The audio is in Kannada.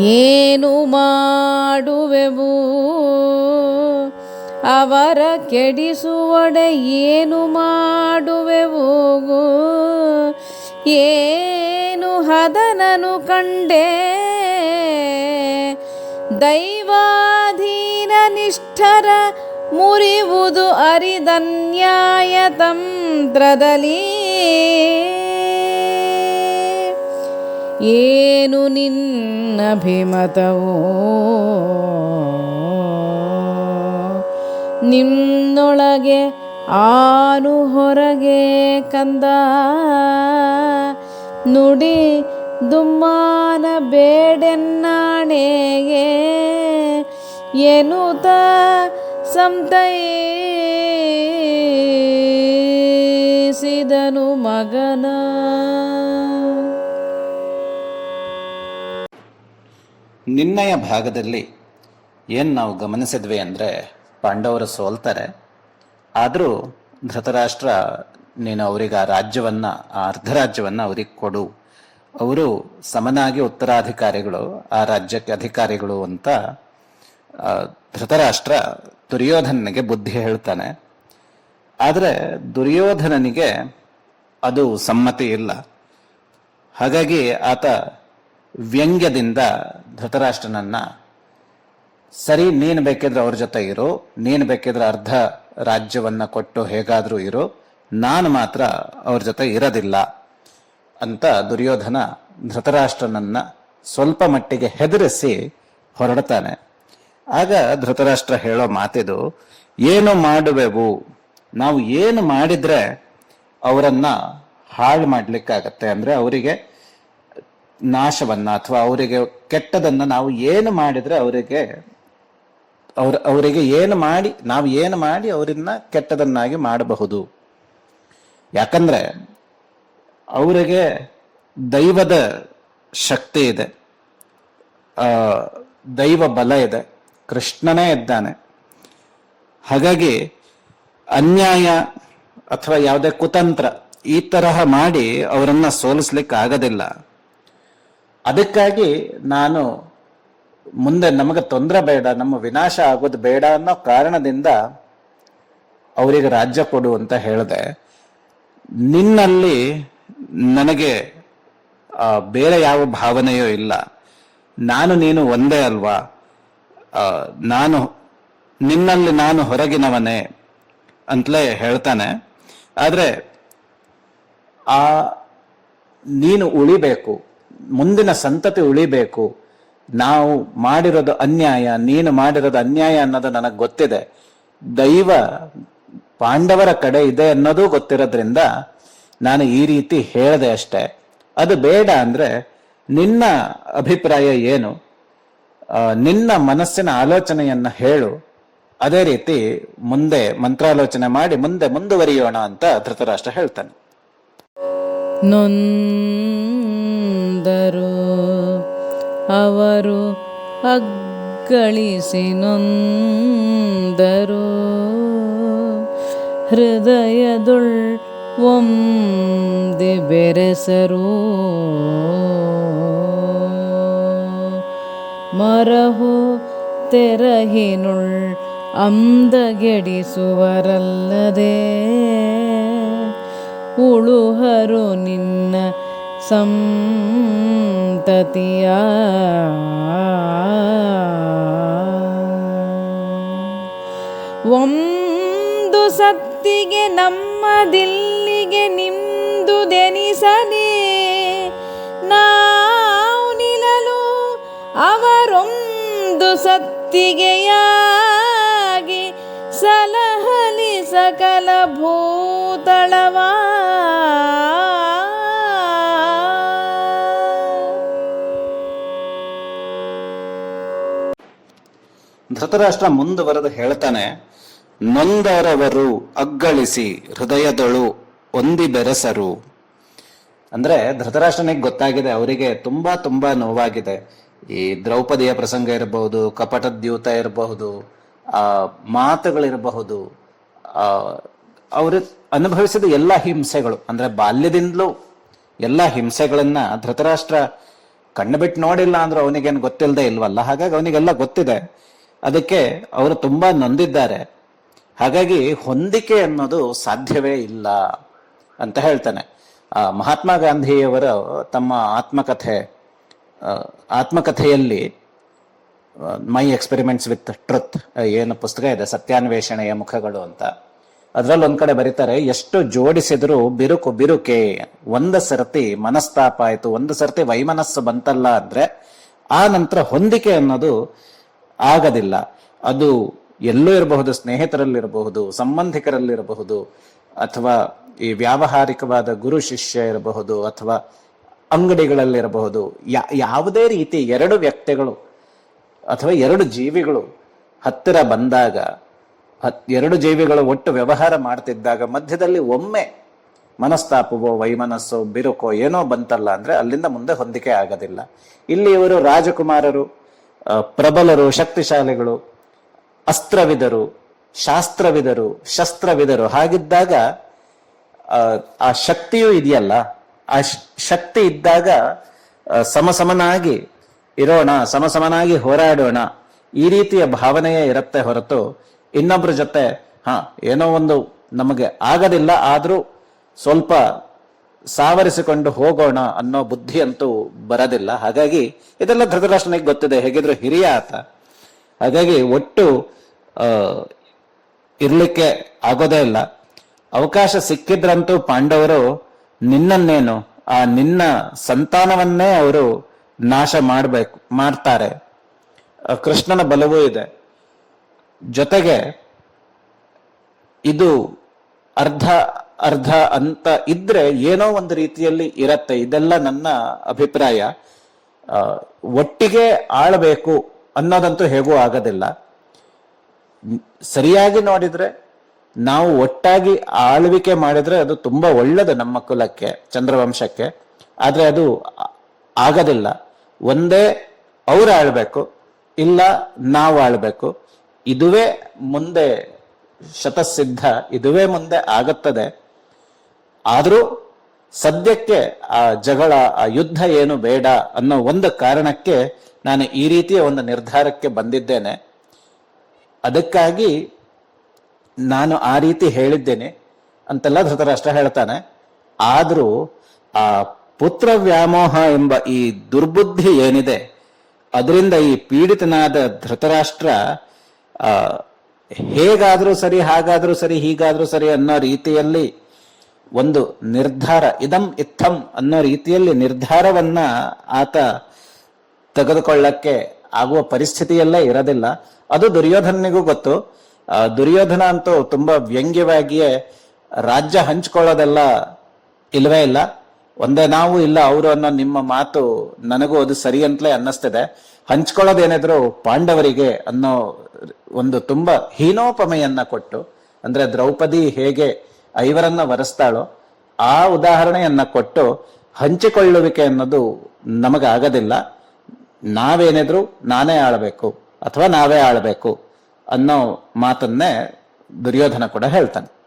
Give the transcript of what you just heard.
ಏನು ಮಾಡುವೆವು? ಅವರ ಕೆಡಿಸುವಡೆ ಏನು ಮಾಡುವೆವು? ಏನು ಹದನನು ಕಂಡೆ? ದೈವಾಧೀನ ನಿಷ್ಠರ ಮುರಿವುದು ಅರಿದನ್ಯಾಯ ತಂತ್ರದಲ್ಲಿ ಏನು ನಿನ್ನ ಭಿಮತವೋ ನಿನ್ನೊಳಗೆ ಆನು ಹೊರಗೆ ಕಂದ. ನುಡಿ ದುಮ್ಮಾನ ಬೇಡೆನ್ನಾಣೆಗೆ ಎನ್ನುತ್ತ ಸಂತೈಸಿದನು ಮಗನ. ನಿನ್ನಯ ಭಾಗದಲ್ಲಿ ಏನು ನಾವು ಗಮನಿಸಿದ್ವಿ ಅಂದರೆ ಪಾಂಡವರು ಸೋಲ್ತಾರೆ. ಆದರೂ ಧೃತರಾಷ್ಟ್ರ, ನೀನು ಅವರಿಗೆ ಆ ರಾಜ್ಯವನ್ನು, ಆ ಅರ್ಧ ರಾಜ್ಯವನ್ನು ಅವ್ರಿಗೆ ಕೊಡು. ಅವರು ಸಮನಾಗಿ ಉತ್ತರಾಧಿಕಾರಿಗಳು, ಆ ರಾಜ್ಯಕ್ಕೆ ಅಧಿಕಾರಿಗಳು ಅಂತ ಧೃತರಾಷ್ಟ್ರ ದುರ್ಯೋಧನನಿಗೆ ಬುದ್ಧಿ ಹೇಳ್ತಾನೆ. ಆದರೆ ದುರ್ಯೋಧನನಿಗೆ ಅದು ಸಮ್ಮತಿ ಇಲ್ಲ. ಹಾಗಾಗಿ ಆತ ವ್ಯಂಗ್ಯದಿಂದ ಧೃತರಾಷ್ಟ್ರನನ್ನ ಸರಿ, ನೀನು ಬೇಕಿದ್ರೆ ಅವ್ರ ಜೊತೆ ಇರು, ನೀನು ಬೇಕಿದ್ರೆ ಅರ್ಧ ರಾಜ್ಯವನ್ನ ಕೊಟ್ಟು ಹೇಗಾದರೂ ಇರು, ನಾನು ಮಾತ್ರ ಅವ್ರ ಜೊತೆ ಇರೋದಿಲ್ಲ ಅಂತ ದುರ್ಯೋಧನ ಧೃತರಾಷ್ಟ್ರನನ್ನ ಸ್ವಲ್ಪ ಮಟ್ಟಿಗೆ ಹೆದರಿಸಿ ಹೊರಡ್ತಾನೆ. ಆಗ ಧೃತರಾಷ್ಟ್ರ ಹೇಳೋ ಮಾತಿದು, ಏನು ಮಾಡುವೆವು? ನಾವು ಏನು ಮಾಡಿದ್ರೆ ಅವರನ್ನ ಹಾಳು ಮಾಡ್ಲಿಕ್ಕಾಗತ್ತೆ? ಅಂದ್ರೆ ಅವರಿಗೆ ನಾಶವನ್ನ ಅಥವಾ ಅವರಿಗೆ ಕೆಟ್ಟದನ್ನ ನಾವು ಏನು ಮಾಡಿದ್ರೆ ಅವರಿಗೆ ಅವ್ರ, ಅವರಿಗೆ ಏನು ಮಾಡಿ, ನಾವು ಏನು ಮಾಡಿ ಅವರನ್ನ ಕೆಟ್ಟದನ್ನಾಗಿ ಮಾಡಬಹುದು. ಯಾಕಂದ್ರೆ ಅವರಿಗೆ ದೈವದ ಶಕ್ತಿ ಇದೆ. ದೈವ ಬಲ ಇದೆ. ಕೃಷ್ಣನೇ ಇದ್ದಾನೆ. ಹಾಗಾಗಿ ಅನ್ಯಾಯ ಅಥವಾ ಯಾವುದೇ ಕುತಂತ್ರ ಈ ತರಹ ಮಾಡಿ ಅವರನ್ನ ಸೋಲಿಸ್ಲಿಕ್ಕೆ ಆಗೋದಿಲ್ಲ ಅದಕ್ಕಾಗಿ ನಾನು ಮುಂದೆ ನಮಗೆ ತೊಂದರೆ ಬೇಡ, ನಮ್ಮ ವಿನಾಶ ಆಗೋದು ಬೇಡ ಅನ್ನೋ ಕಾರಣದಿಂದ ಅವರಿಗೆ ರಾಜ್ಯ ಕೊಡು ಅಂತ ಹೇಳಿದೆ. ನಿನ್ನಲ್ಲಿ ನನಗೆ ಬೇರೆ ಯಾವ ಭಾವನೆಯೂ ಇಲ್ಲ. ನಾನು ನೀನು ಒಂದೇ ಅಲ್ವಾ? ನಾನು, ನಿನ್ನಲ್ಲಿ ನಾನು ಹೊರಗಿನವನೇ ಅಂತಲೇ ಹೇಳ್ತಾನೆ. ಆದರೆ, ಆ, ನೀನು ಉಳಿಬೇಕು. ಮುಂದಿನ ಸಂತತಿ ಉಳಿಬೇಕು. ನಾವು ಮಾಡಿರೋದು ಅನ್ಯಾಯ, ನೀನು ಮಾಡಿರೋದು ಅನ್ಯಾಯ ಅನ್ನೋದು ನನಗೆ ಗೊತ್ತಿದೆ. ದೈವ ಪಾಂಡವರ ಕಡೆ ಇದೆ ಅನ್ನೋದು ಗೊತ್ತಿರೋದ್ರಿಂದ ನಾನು ಈ ರೀತಿ ಹೇಳಿದೆ ಅಷ್ಟೇ. ಅದು ಬೇಡ ಅಂದ್ರೆ ನಿನ್ನ ಅಭಿಪ್ರಾಯ ಏನು? ನಿನ್ನ ಮನಸ್ಸಿನ ಆಲೋಚನೆಯನ್ನ ಹೇಳು. ಅದೇ ರೀತಿ ಮುಂದೆ ಮಂತ್ರಾಲೋಚನೆ ಮಾಡಿ ಮುಂದೆ ಮುಂದುವರಿಯೋಣ ಅಂತ ಧೃತರಾಷ್ಟ್ರ ಹೇಳ್ತಾನೆ. ನೊಂದರು ಅವರು ಅಗ್ಗಳಿಸಿ ನೊಂದರು ಹೃದಯದುಳ್ ಒಂದಿ ಬೆರೆಸರು. ಮರಹು ತೆರಹಿನುಳ್ ಅಂದಗೆಡಿಸುವರಲ್ಲದೆ ಉಳುಹರು ನಿನ್ನ ಸಂತತಿಯ. ಒಂದು ಸತ್ತಿಗೆ ನಮ್ಮದಿಲ್ಲಿಗೆ ನಿಮ್ದುದೆನಿಸಲಿ ನಾವು ನಿಲ್ಲಲು ಅವರೊಂದು ಸತ್ತಿಗೆಯಾಗಿ ಸಲಹಲಿ ಸಕಲ ಭೂತಳವಾ ಧೃತರಾಷ್ಟ್ರ ಮುಂದುವರೆದು ಹೇಳ್ತಾನೆ, ನೊಂದರವರು ಅಗ್ಗಳಿಸಿ ಹೃದಯದಳು ಒಂದಿ ಬೆರೆಸರು. ಅಂದ್ರೆ ಧೃತರಾಷ್ಟ್ರನಿಗೆ ಗೊತ್ತಾಗಿದೆ, ಅವರಿಗೆ ತುಂಬಾ ತುಂಬಾ ನೋವಾಗಿದೆ. ಈ ದ್ರೌಪದಿಯ ಪ್ರಸಂಗ ಇರಬಹುದು, ಕಪಟದ್ಯೂತ ಇರಬಹುದು, ಆ ಮಾತುಗಳಿರಬಹುದು, ಆ ಅವರು ಅನುಭವಿಸಿದ ಎಲ್ಲ ಹಿಂಸೆಗಳು, ಅಂದ್ರೆ ಬಾಲ್ಯದಿಂದಲೂ ಎಲ್ಲ ಹಿಂಸೆಗಳನ್ನ ಧೃತರಾಷ್ಟ್ರ ಕಣ್ಣು ಬಿಟ್ಟು ನೋಡಿಲ್ಲ ಅಂದ್ರೆ ಅವನಿಗೇನು ಗೊತ್ತಿಲ್ಲದೆ ಇಲ್ವಲ್ಲ? ಹಾಗಾಗಿ ಅವನಿಗೆಲ್ಲ ಗೊತ್ತಿದೆ. ಅದಕ್ಕೆ ಅವರು ತುಂಬಾ ನೊಂದಿದ್ದಾರೆ. ಹಾಗಾಗಿ ಹೊಂದಿಕೆ ಅನ್ನೋದು ಸಾಧ್ಯವೇ ಇಲ್ಲ ಅಂತ ಹೇಳ್ತಾನೆ. ಮಹಾತ್ಮ ಗಾಂಧಿಯವರು ತಮ್ಮ ಆತ್ಮಕಥೆ ಆತ್ಮಕಥೆಯಲ್ಲಿ ಮೈ ಎಕ್ಸ್ಪೆರಿಮೆಂಟ್ಸ್ ವಿತ್ ಟ್ರುತ್ ಏನು ಪುಸ್ತಕ ಇದೆ, ಸತ್ಯಾನ್ವೇಷಣೆಯ ಮುಖಗಳು ಅಂತ. ಅದರಲ್ಲಿ ಒಂದ್ ಕಡೆ ಬರೀತಾರೆ, ಎಷ್ಟು ಜೋಡಿಸಿದ್ರು ಬಿರುಕು ಬಿರುಕೆ, ಒಂದ ಸರ್ತಿ ಮನಸ್ತಾಪ ಆಯ್ತು, ಒಂದು ಸರ್ತಿ ವೈಮನಸ್ಸು ಬಂತಲ್ಲ ಅಂದ್ರೆ, ಆ ನಂತರ ಹೊಂದಿಕೆ ಅನ್ನೋದು ಆಗದಿಲ್ಲ. ಅದು ಎಲ್ಲೂ ಇರಬಹುದು, ಸ್ನೇಹಿತರಲ್ಲಿರಬಹುದು, ಸಂಬಂಧಿಕರಲ್ಲಿರಬಹುದು, ಅಥವಾ ಈ ವ್ಯಾವಹಾರಿಕವಾದ ಗುರು ಶಿಷ್ಯ ಇರಬಹುದು, ಅಥವಾ ಅಂಗಡಿಗಳಲ್ಲಿರಬಹುದು, ಯಾ, ಯಾವುದೇ ರೀತಿ ಎರಡು ವ್ಯಕ್ತಿಗಳು ಅಥವಾ ಎರಡು ಜೀವಿಗಳು ಹತ್ತಿರ ಬಂದಾಗ ಎರಡು ಜೀವಿಗಳು ಒಟ್ಟು ವ್ಯವಹಾರ ಮಾಡ್ತಿದ್ದಾಗ, ಮಧ್ಯದಲ್ಲಿ ಒಮ್ಮೆ ಮನಸ್ತಾಪವೋ, ವೈಮನಸ್ಸೋ, ಬಿರುಕೋ, ಏನೋ ಬಂತಲ್ಲ ಅಂದ್ರೆ ಅಲ್ಲಿಂದ ಮುಂದೆ ಹೊಂದಿಕೆ ಆಗೋದಿಲ್ಲ. ಇಲ್ಲಿ ಇವರು ರಾಜಕುಮಾರರು ಪ್ರಬಲರು ಶಕ್ತಿಶಾಲಿಗಳು ಅಸ್ತ್ರವಿದರು ಶಾಸ್ತ್ರವಿದರು ಶಸ್ತ್ರವಿದರು ಹಾಗಿದ್ದಾಗ ಆ, ಶಕ್ತಿಯೂ ಇದೆಯಲ್ಲ? ಆ ಶಕ್ತಿ ಇದ್ದಾಗ ಸಮಸಮನಾಗಿ ಇರೋಣ ಸಮಸಮನಾಗಿ ಹೋರಾಡೋಣ ಈ ರೀತಿಯ ಭಾವನೆಯೇ ಇರುತ್ತೆ ಹೊರತು ಇನ್ನೊಬ್ಬರ ಜೊತೆ ಹ ಏನೋ ಒಂದು ನಮಗೆ ಆಗದಿಲ್ಲ ಆದರೂ ಸ್ವಲ್ಪ ಸಾವರಿಸಿಕೊಂಡು ಹೋಗೋಣ ಅನ್ನೋ ಬುದ್ಧಿ ಅಂತೂ ಬರೋದಿಲ್ಲ. ಹಾಗಾಗಿ ಇದೆಲ್ಲ ಧೃತರಾಷ್ಟ್ರನಿಗೆ ಗೊತ್ತಿದೆ. ಹೇಗಿದ್ರು ಹಿರಿಯ ಆತ. ಹಾಗಾಗಿ ಒಟ್ಟು ಇರಲಿಕ್ಕೆ ಆಗೋದೇ ಇಲ್ಲ. ಅವಕಾಶ ಸಿಕ್ಕಿದ್ರಂತೂ ಪಾಂಡವರು ನಿನ್ನನ್ನೇನು, ಆ ನಿನ್ನ ಸಂತಾನವನ್ನೇ ಅವರು ನಾಶ ಮಾಡಬೇಕು, ಮಾಡ್ತಾರೆ. ಕೃಷ್ಣನ ಬಲವೂ ಇದೆ. ಜೊತೆಗೆ ಇದು ಅರ್ಧ ಅರ್ಧ ಅಂತ ಇದ್ರೆ ಏನೋ ಒಂದು ರೀತಿಯಲ್ಲಿ ಇರತ್ತೆ. ಇದೆಲ್ಲ ನನ್ನ ಅಭಿಪ್ರಾಯ. ಒಟ್ಟಿಗೆ ಆಳಬೇಕು ಅನ್ನೋದಂತೂ ಹೇಗೂ ಆಗೋದಿಲ್ಲ. ಸರಿಯಾಗಿ ನೋಡಿದ್ರೆ, ನಾವು ಒಟ್ಟಾಗಿ ಆಳ್ವಿಕೆ ಮಾಡಿದ್ರೆ ಅದು ತುಂಬಾ ಒಳ್ಳೇದು ನಮ್ಮ ಕುಲಕ್ಕೆ, ಚಂದ್ರವಂಶಕ್ಕೆ. ಆದ್ರೆ ಅದು ಆಗೋದಿಲ್ಲ. ಒಂದೇ ಅವ್ರು ಆಳ್ಬೇಕು, ಇಲ್ಲ ನಾವು ಆಳ್ಬೇಕು. ಇದುವೇ ಮುಂದೆ ಶತಸಿದ್ಧ, ಇದುವೇ ಮುಂದೆ ಆಗುತ್ತದೆ. ಆದ್ರೂ ಸದ್ಯಕ್ಕೆ ಆ ಜಗಳ, ಆ ಯುದ್ಧ ಏನು ಬೇಡ ಅನ್ನೋ ಒಂದು ಕಾರಣಕ್ಕೆ ನಾನು ಈ ರೀತಿಯ ಒಂದು ನಿರ್ಧಾರಕ್ಕೆ ಬಂದಿದ್ದೇನೆ. ಅದಕ್ಕಾಗಿ ನಾನು ಆ ರೀತಿ ಹೇಳಿದ್ದೇನೆ ಅಂತೆಲ್ಲ ಧೃತರಾಷ್ಟ್ರ ಹೇಳ್ತಾನೆ. ಆದರೂ ಆ ಪುತ್ರ ವ್ಯಾಮೋಹ ಎಂಬ ಈ ದುರ್ಬುದ್ಧಿ ಏನಿದೆ, ಅದರಿಂದ ಈ ಪೀಡಿತನಾದ ಧೃತರಾಷ್ಟ್ರ ಹೇಗಾದರೂ ಸರಿ, ಹಾಗಾದರೂ ಸರಿ, ಹೀಗಾದರೂ ಸರಿ ಅನ್ನೋ ರೀತಿಯಲ್ಲಿ ಒಂದು ನಿರ್ಧಾರ, ಇದಂ ಇತ್ತಂ ಅನ್ನೋ ರೀತಿಯಲ್ಲಿ ನಿರ್ಧಾರವನ್ನ ಆತ ತೆಗೆದುಕೊಳ್ಳಕ್ಕೆ ಆಗುವ ಪರಿಸ್ಥಿತಿಯಲ್ಲೇ ಇರೋದಿಲ್ಲ. ಅದು ದುರ್ಯೋಧನಿಗೂ ಗೊತ್ತು. ದುರ್ಯೋಧನ ಅಂತೂ ತುಂಬಾ ವ್ಯಂಗ್ಯವಾಗಿಯೇ ರಾಜ್ಯ ಹಂಚ್ಕೊಳ್ಳೋದೆಲ್ಲ ಇಲ್ವೇ ಇಲ್ಲ. ಒಂದೇ ನಾವು ಇಲ್ಲ ಅವರು ಅನ್ನೋ ನಿಮ್ಮ ಮಾತು ನನಗೂ ಅದು ಸರಿ ಅಂತಲೇ ಅನ್ನಿಸ್ತಿದೆ. ಹಂಚ್ಕೊಳ್ಳೋದೇನಿದ್ರು ಪಾಂಡವರಿಗೆ ಅನ್ನೋ ಒಂದು ತುಂಬಾ ಹೀನೋಪಮೆಯನ್ನ ಕೊಟ್ಟು, ಅಂದ್ರೆ ದ್ರೌಪದಿ ಹೇಗೆ ಐವರನ್ನ ವರೆಸ್ತಾಳೋ, ಆ ಉದಾಹರಣೆಯನ್ನ ಕೊಟ್ಟು ಹಂಚಿಕೊಳ್ಳುವಿಕೆ ಅನ್ನೋದು ನಮಗಾಗದಿಲ್ಲ. ನಾವೇನಿದ್ರು ನಾನೇ ಆಳ್ಬೇಕು ಅಥವಾ ನಾವೇ ಆಳ್ಬೇಕು ಅನ್ನೋ ಮಾತನ್ನೇ ದುರ್ಯೋಧನ ಕೂಡ ಹೇಳ್ತಾನೆ.